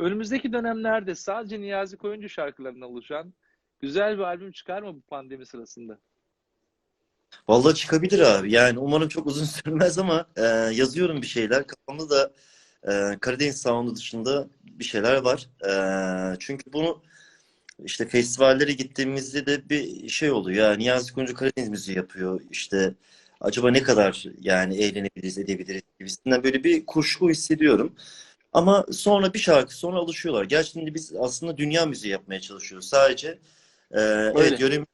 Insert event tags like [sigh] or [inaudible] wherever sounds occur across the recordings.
önümüzdeki dönemlerde sadece Niyazi Koyuncu şarkılarından oluşan güzel bir albüm çıkar mı bu pandemi sırasında? Vallahi çıkabilir abi. Yani umarım çok uzun [laughs] sürmez ama e, yazıyorum bir şeyler. Kafamda da e, Karadeniz Sound'u dışında bir şeyler var. E, çünkü bunu işte festivallere gittiğimizde de bir şey oluyor. Yani Niyazi Koyuncu Karadeniz müziği yapıyor. İşte acaba ne kadar yani eğlenebiliriz, edebiliriz gibisinden böyle bir kuşku hissediyorum. Ama sonra bir şarkı sonra alışıyorlar. Gerçekten biz aslında dünya müziği yapmaya çalışıyoruz. Sadece e, evet yörem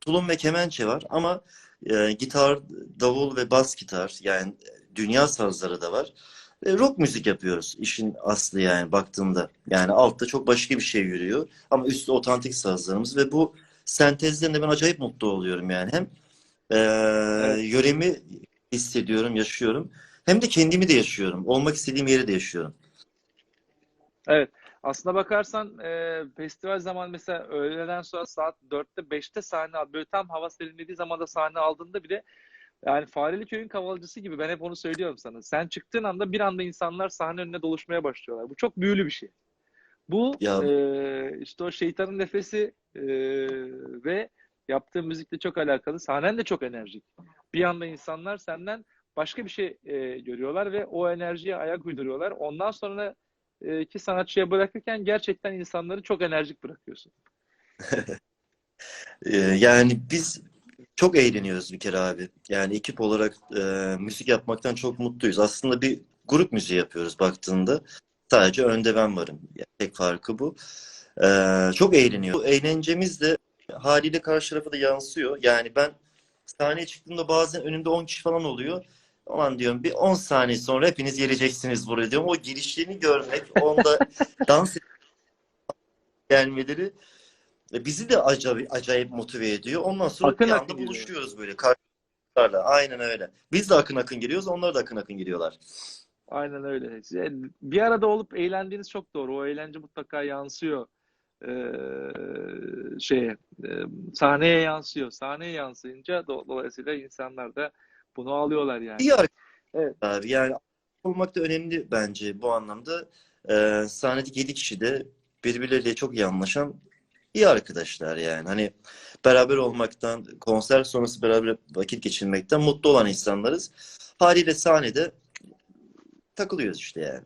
tulum ve kemençe var ama e, gitar, davul ve bas gitar yani dünya sazları da var. E, rock müzik yapıyoruz işin aslı yani baktığında. Yani altta çok başka bir şey yürüyor ama üstte otantik sazlarımız ve bu sentezden de ben acayip mutlu oluyorum yani. Hem e, Evet. yöremi hissediyorum, yaşıyorum. Hem de kendimi de yaşıyorum. Olmak istediğim yeri de yaşıyorum. Evet. Aslına bakarsan e, festival zaman mesela öğleden sonra saat 4'te 5'te sahne al. Böyle tam hava serinlediği zaman da sahne aldığında bile yani Fareli Köy'ün kavalcısı gibi ben hep onu söylüyorum sana. Sen çıktığın anda bir anda insanlar sahne önüne doluşmaya başlıyorlar. Bu çok büyülü bir şey. Bu Ya e, işte o şeytanın nefesi e, ve yaptığın müzikle çok alakalı. Sahnen de çok enerjik. Bir anda insanlar senden başka bir şey e, görüyorlar ve o enerjiye ayak uyduruyorlar. Ondan sonra e, ki sanatçıya bırakırken gerçekten insanları çok enerjik bırakıyorsun. [laughs] e, yani biz çok eğleniyoruz bir kere abi. Yani ekip olarak e, müzik yapmaktan çok mutluyuz. Aslında bir grup müziği yapıyoruz baktığında. Sadece önde ben varım. Yani tek farkı bu. E, çok eğleniyor. Bu eğlencemiz de haliyle karşı tarafa da yansıyor. Yani ben sahneye çıktığımda bazen önümde 10 kişi falan oluyor. Aman diyorum bir 10 saniye sonra hepiniz geleceksiniz buraya diyorum. O girişlerini görmek, onda [laughs] dans gelmeleri e, bizi de acayip, acayip motive ediyor. Ondan sonra Akın bir akın anda geliyor. buluşuyoruz böyle karşılarla. Aynen öyle. Biz de akın akın geliyoruz, onlar da akın akın geliyorlar. Aynen öyle. Bir arada olup eğlendiğiniz çok doğru. O eğlence mutlaka yansıyor e, şeye, e, sahneye yansıyor. Sahneye yansıyınca do- dolayısıyla insanlar da bunu alıyorlar yani. İyi Evet. Yani olmak da önemli bence bu anlamda. Ee, sahnedeki 7 kişi de birbirleriyle çok iyi anlaşan iyi arkadaşlar yani. Hani beraber olmaktan, konser sonrası beraber vakit geçirmekten mutlu olan insanlarız. Haliyle sahnede takılıyoruz işte yani.